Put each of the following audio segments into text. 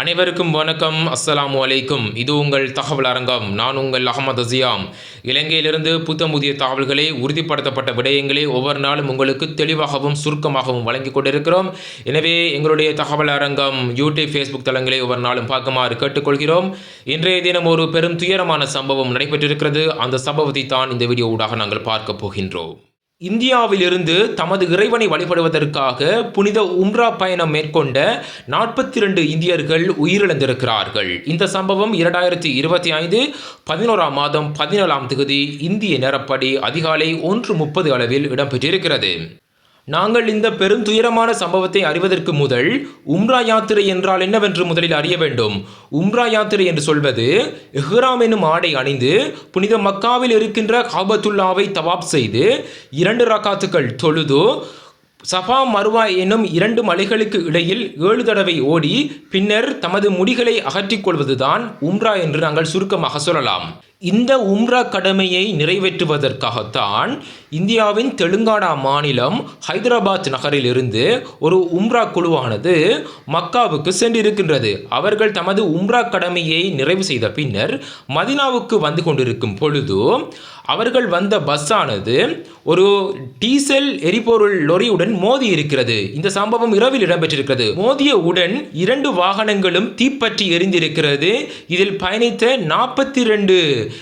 அனைவருக்கும் வணக்கம். அஸ்ஸலாமு அலைக்கும். இது உங்கள் தகவல் அரங்கம். நான் உங்கள் அகமது அசியாம் இலங்கையிலிருந்து புத்தம் புதிய தகவல்களை உறுதிப்படுத்தப்பட்ட விடயங்களை ஒவ்வொரு நாளும் உங்களுக்கு தெளிவாகவும் சுருக்கமாகவும் வழங்கிக் கொண்டிருக்கிறோம். எனவே எங்களுடைய தகவல் அரங்கம் யூடியூப் ஃபேஸ்புக் தளங்களை ஒவ்வொரு நாளும் பார்க்குமாறு கேட்டுக்கொள்கிறோம். இன்றைய தினம் ஒரு பெரும் துயரமான சம்பவம் நடைபெற்றிருக்கிறது. அந்த சம்பவத்தை தான் இந்த வீடியோ ஊடாக நாங்கள் பார்க்க போகின்றோம். இந்தியாவிலிருந்து தமது இறைவனை வழிபடுவதற்காக புனித உம்ரா பயணம் மேற்கொண்ட நாற்பத்தி இரண்டு இந்தியர்கள் உயிரிழந்திருக்கிறார்கள். இந்த சம்பவம் இரண்டாயிரத்தி இருபத்தி ஐந்து பதினோராம் மாதம் பதினேழாம் தேதி இந்திய நேரப்படி அதிகாலை ஒன்று முப்பது அளவில் இடம்பெற்றிருக்கிறது. நாங்கள் இந்த பெருந்துயரமான சம்பவத்தை அறிவதற்கு முதல் உம்ரா யாத்திரை என்றால் என்னவென்று முதலில் அறிய வேண்டும். உம்ரா யாத்திரை என்று சொல்வது இஹ்ராம் எனும் ஆடை அணிந்து புனித மக்காவில் இருக்கின்ற காபத்துல்லாவை தவாப் செய்து இரண்டு ரக்காத்துக்கள் தொழுது சஃபா மருவா எனும் இரண்டு மலைகளுக்கு இடையில் ஏழு தடவை ஓடி பின்னர் தமது முடிகளை அகற்றிக் கொள்வதுதான் உம்ரா என்று நாங்கள் சுருக்கமாக சொல்லலாம். இந்த உம்ரா கடமையை நிறைவேற்றுவதற்காகத்தான் இந்தியாவின் தெலுங்கானா மாநிலம் ஹைதராபாத் நகரிலிருந்து ஒரு உம்ரா குழுவானது மக்காவுக்கு சென்றிருக்கின்றது. அவர்கள் தமது உம்ரா கடமையை நிறைவு செய்த பின்னர் மதினாவுக்கு வந்து கொண்டிருக்கும் பொழுது அவர்கள் வந்த பஸ்ஸானது ஒரு டீசல் எரிபொருள் லொரியுடன் மோதி இருக்கிறது. இந்த சம்பவம் இரவில் இடம்பெற்றிருக்கிறது. மோதிய உடன் இரண்டு வாகனங்களும் தீப்பற்றி எரிந்திருக்கிறது. இதில் பயணித்த நாற்பத்தி ரெண்டு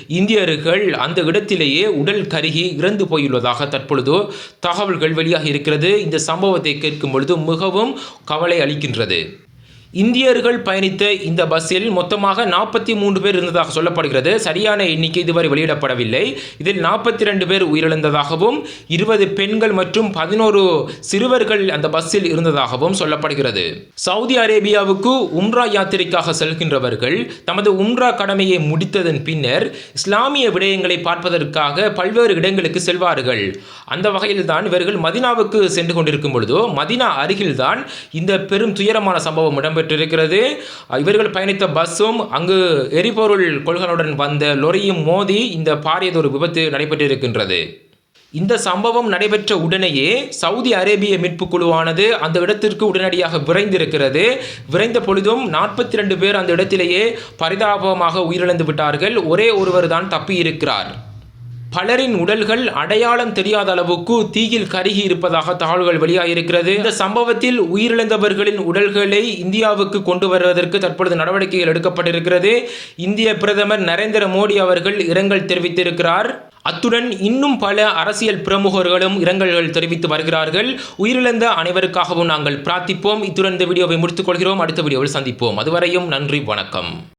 இந்தியர்கள் அந்த இடத்திலேயே உடல் கருகி இறந்து போயுள்ளதாக தற்பொழுது தகவல்கள் வெளியாகி இருக்கிறது. இந்த சம்பவத்தை கேட்கும் பொழுது மிகவும் கவலை அளிக்கின்றது. இந்தியர்கள் பயணித்த இந்த பஸ்ஸில் மொத்தமாக நாற்பத்தி மூன்று பேர் இருந்ததாக சொல்லப்படுகிறது. சரியான எண்ணிக்கை இதுவரை வெளியிடப்படவில்லை. இதில் நாற்பத்தி ரெண்டு பேர் உயிரிழந்ததாகவும் இருபது பெண்கள் மற்றும் பதினோரு சிறுவர்கள் அந்த பஸ்ஸில் இருந்ததாகவும் சொல்லப்படுகிறது. சவுதி அரேபியாவுக்கு உம்ரா யாத்திரைக்காக செல்கின்றவர்கள் தமது உம்ரா கடமையை முடித்ததன் பின்னர் இஸ்லாமிய விடயங்களை பார்ப்பதற்காக பல்வேறு இடங்களுக்கு செல்வார்கள். அந்த வகையில் தான் இவர்கள் மதினாவுக்கு சென்று கொண்டிருக்கும் பொழுதோ மதினா அருகில்தான் இந்த பெரும் துயரமான சம்பவம் இடம்பெற்றிருக்கிறது இவர்கள் பயணித்த பஸ்ஸும் அங்கு எரிபொருள் கொள்கலனுடன் வந்த லொரியும் மோதி இந்த பாரியதொரு விபத்து நடைபெற்றிருக்கின்றது. இந்த சம்பவம் நடைபெற்ற உடனேயே சவுதி அரேபிய மீட்பு குழுவானது அந்த இடத்திற்கு உடனடியாக விரைந்திருக்கிறது. விரைந்த பொழுதும் நாற்பத்தி ரெண்டு பேர் அந்த இடத்திலேயே பரிதாபமாக உயிரிழந்து விட்டார்கள். ஒரே ஒருவர் தான் தப்பியிருக்கிறார். பலரின் உடல்கள் அடையாளம் தெரியாத அளவுக்கு தீயில் கருகி இருப்பதாக தகவல்கள் வெளியாகியிருக்கிறது. இந்த சம்பவத்தில் உயிரிழந்தவர்களின் உடல்களை இந்தியாவுக்கு கொண்டு வருவதற்கு தற்பொழுது நடவடிக்கைகள் எடுக்கப்பட்டிருக்கிறது. இந்திய பிரதமர் நரேந்திர மோடி அவர்கள் இரங்கல் தெரிவித்திருக்கிறார். அத்துடன் இன்னும் பல அரசியல் பிரமுகர்களும் இரங்கல்கள் தெரிவித்து வருகிறார்கள். உயிரிழந்த அனைவருக்காகவும் நாங்கள் பிரார்த்திப்போம். இத்துடன் இந்த வீடியோவை முடித்துக் கொள்கிறோம். அடுத்த வீடியோவில் சந்திப்போம். அதுவரையும் நன்றி வணக்கம்.